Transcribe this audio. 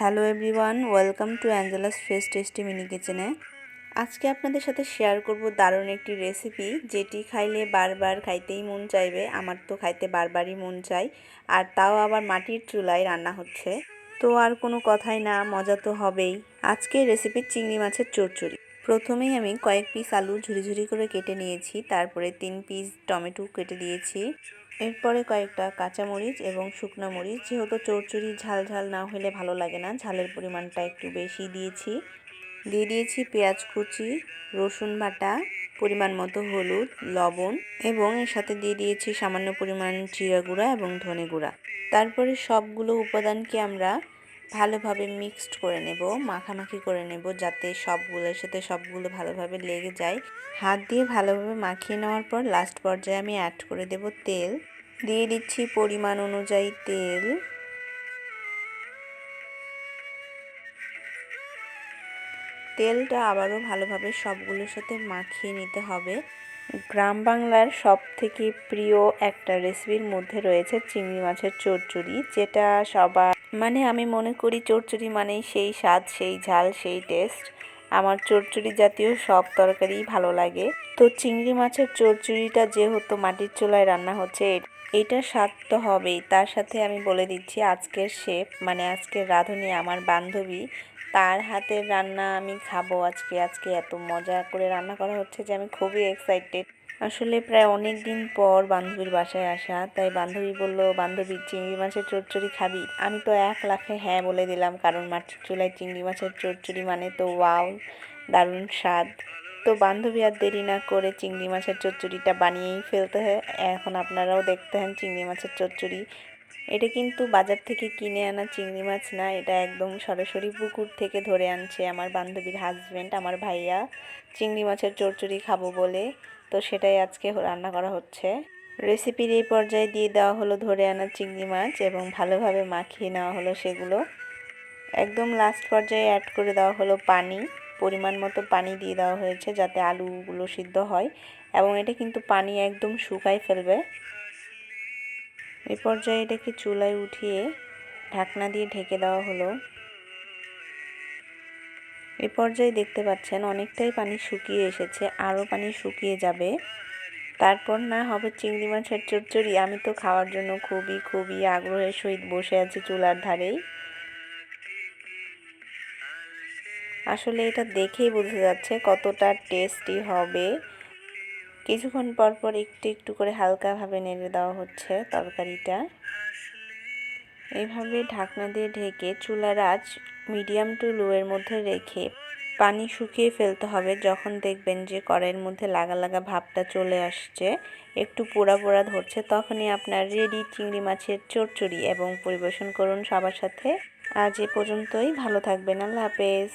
Hello everyone welcome to Angela's face tasty mini কিচেনে আজকে আপনাদের সাথে শেয়ার করব দারুণ একটি রেসিপি যেটি খাইলে বারবার খাইতেই মন চাইবে, আমার তো খাইতে বারবারই মন চাই, আর তাও আবার মাটির চুলায় রান্না হচ্ছে। তো আর কোনো কথাই না, মজা তো হবেই। আজকে রেসিপি চিংড়ি মাছের চচ্চড়ি। প্রথমেই আমি কয়েক পিস আলু ঝুরি ঝুরি করে কেটে নিয়েছি, তারপরে তিন পিস টমেটো কেটে দিয়েছি। এরপরে কয়েকটা কাঁচামরিচ এবং শুকনো মরিচ, যেহেতু চৌচুরি ঝাল ঝাল না হলে ভালো লাগে না, ঝালের পরিমাণটা একটু বেশি দিয়েছি। দিয়ে দিয়েছি পেঁয়াজ কুচি, রসুন বাটা, পরিমাণ মতো হলুদ, লবণ এবং এর সাথে দিয়ে দিয়েছি সামান্য পরিমাণ জিরা গুঁড়া এবং ধনে গুঁড়া। তারপরে সবগুলো উপাদানকে আমরা ভালোভাবে মিক্সড করে নেব, মাখামাখি করে নেব যাতে সবগুলোর সাথে সবগুলো ভালোভাবে লেগে যায়। হাত দিয়ে ভালোভাবে মাখিয়ে নেওয়ার পর লাস্ট পর্যায়ে আমি অ্যাড করে দেব তেল। দিয়ে দিচ্ছি পরিমাণ অনুযায়ী তেল। তেলটা আবারও ভালোভাবে সবগুলোর সাথে মাখিয়ে নিতে হবে। গ্রাম বাংলার সব থেকে প্রিয় একটা রেসিপির মধ্যে রয়েছে চিংড়ি মাছের চচ্চড়ি, যেটা সবার মানে আমি মনে করি চচ্চড়ি মানেই সেই স্বাদ, সেই ঝাল, সেই টেস্ট আমার চচ্চড়ি জাতীয় সব তরকারিই ভালো লাগে। তো চিংড়ি মাছের চচ্চড়িটা যেহেতু মাটির চুলায় রান্না হচ্ছে, এটা স্বাদ তো হবেই। তার সাথে আমি বলে দিচ্ছি, আজকের শেফ মানে আজকের রাঁধুনি আমার বান্ধবী, তার হাতের রান্না আমি খাব আজকে। আজকে এত মজা করে রান্না করা হচ্ছে যে আমি খুবই এক্সাইটেড আসলে প্রায় অনেক দিন পর বান্ধবীর বাসায় আসা, তাই বান্ধবী বলল, বান্ধবী, চিংড়ি মাছের চচ্চড়ি খাবি? আমি তো এক লাখে হ্যাঁ বলে দিলাম, কারণ মাটির চুলায় চিংড়ি মাছের চচ্চড়ি মানে তো ওয়াও, দারুণ স্বাদ। তো বান্ধবী আর দেরি না করে চিংড়ি মাছের চচ্চড়িটা বানিয়েই ফেলতে হয়। এখন আপনারাও দেখতে হন চিংড়ি মাছের চচ্চড়ি এটা কিন্তু বাজার থেকে কিনে আনা চিংড়ি মাছ না, এটা একদম সরাসরি পুকুর থেকে ধরে আনছে আমার বান্ধবীর হাজব্যান্ড আমার ভাইয়া। চিংড়ি মাছের চচ্চড়ি খাব বলে, তো সেটাই আজকে রান্না করা হচ্ছে। রেসিপির এই পর্যায়ে দিয়ে দেওয়া হলো ধরে আনা চিংড়ি মাছ এবং ভালোভাবে মাখিয়ে নেওয়া হলো সেগুলো। একদম লাস্ট পর্যায়ে অ্যাড করে দেওয়া হলো পানি, পরিমাণ মতো পানি দিয়ে দেওয়া হয়েছে যাতে আলুগুলো সিদ্ধ হয়। এবং এটা কিন্তু পানি একদম শুকাই ফেলবে। এই পর্যায়ে এটাকে চুলায় উঠিয়ে ঢাকনা দিয়ে ঢেকে দেওয়া হলো। এই পর্যায়ে দেখতে পাচ্ছেন অনেকটাই পানি শুকিয়ে এসেছে, আরও পানি শুকিয়ে যাবে। তারপর না হবে চিংড়ি মাছের চচ্চড়ি, আমি তো খাওয়ার জন্য খুবই খুবই আগ্রহের সহিত বসে আছি চুলার ধারেই। আসলে এটা দেখেই বোঝা যাচ্ছে কতটা টেস্টি হবে। কিছুক্ষণ পর পর একটু একটু করে হালকাভাবে নেড়ে দেওয়া হচ্ছে তরকারিটা। এইভাবে ঢাকনা দিয়ে ঢেকে চুলার আঁচ মিডিয়াম টু লোয়ের মধ্যে রেখে পানি শুকিয়ে ফেলতে হবে যখন দেখবেন যে কড়াইয়ের মধ্যে লাগা লাগা ভাবটা চলে আসছে। একটু পোড়া পোড়া ধরছে তখনই আপনার রেডি চিংড়ি মাছের চচ্চড়ি এবং পরিবেশন করুন সবার সাথে। আজ এ পর্যন্তই, ভালো থাকবেন, আল্লাহ হাফেজ।